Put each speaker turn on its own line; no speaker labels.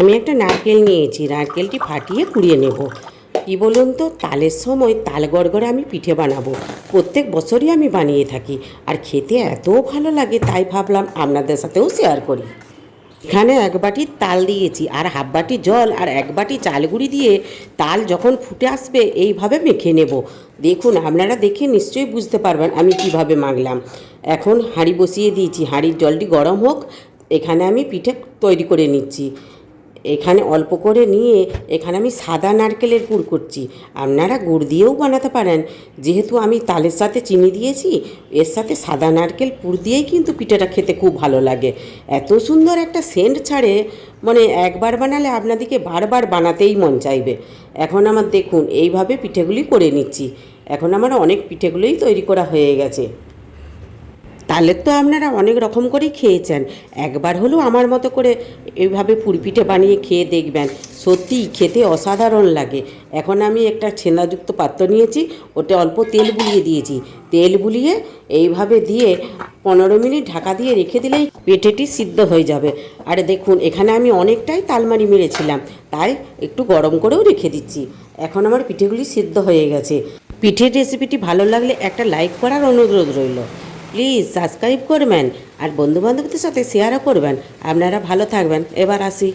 আমি একটা নারকেল নিয়েছি, নারকেলটি ফাটিয়ে কুড়িয়ে নেব। কি বলুন তো, তালের সময় তাল গড়গড়ে আমি পিঠে বানাবো। প্রত্যেক বছরই আমি বানিয়ে থাকি। আর খেতে এত ভালো লাগে, তাই ভাবলাম আপনাদের সাথেও শেয়ার করি। এখানে এক বাটি তাল দিয়েছি, আর হাফ বাটি জল, আর এক বাটি চালগুড়ি দিয়ে তাল যখন ফুটে আসবে, এইভাবে মেখে নেব। দেখুন, আপনারা দেখে নিশ্চয়ই বুঝতে পারবেন আমি কীভাবে মাখলাম। এখন হাঁড়ি বসিয়ে দিয়েছি, হাঁড়ির জলটি গরম হোক, এখানে আমি পিঠে তৈরি করে নিচ্ছি। এখানে অল্প করে নিয়ে এখানে আমি সাদা নারকেলের গুড় করছি। আপনারা গুড় দিয়েও বানাতে পারেন। যেহেতু আমি তালের সাথে চিনি দিয়েছি, এর সাথে সাদা নারকেল, পুর দিয়েই কিন্তু পিঠাটা খেতে খুব ভালো লাগে। এত সুন্দর একটা সেন্ট ছাড়ে মানে একবার বানালে আপনাদেরকে বারবার বানাতেই মন চাইবে। এখন আমার দেখুন, এইভাবে পিঠেগুলি করে নিচ্ছি। এখন আমার অনেক পিঠেগুলোই তৈরি করা হয়ে গেছে। তালের তো আপনারা অনেক রকম করেই খেয়েছেন। একবার হলেও আমার মতো করে এইভাবে পুরি পিঠে বানিয়ে খেয়ে দেখবেন। সত্যিই খেতে অসাধারণ লাগে। এখন আমি একটা ছেনাযুক্ত পাত্র নিয়েছি, ওতে অল্প তেল বুলিয়ে দিয়েছি। তেল বুলিয়ে এইভাবে দিয়ে পনেরো মিনিট ঢাকা দিয়ে রেখে দিলেই পেটেটি সিদ্ধ হয়ে যাবে। আর দেখুন, এখানে আমি অনেকটাই তালমারি মেরেছিলাম। তাই একটু গরম করেও রেখে দিচ্ছি। এখন আমার পিঠেগুলি সিদ্ধ হয়ে গেছে। পিঠের রেসিপিটি ভালো লাগলে একটা লাইক করার অনুরোধ রইল। প্লিজ সাবস্ক্রাইব করবেন আর বন্ধুবান্ধবদের সাথে শেয়ারও করবেন। আপনারা ভালো থাকবেন। এবার আসি।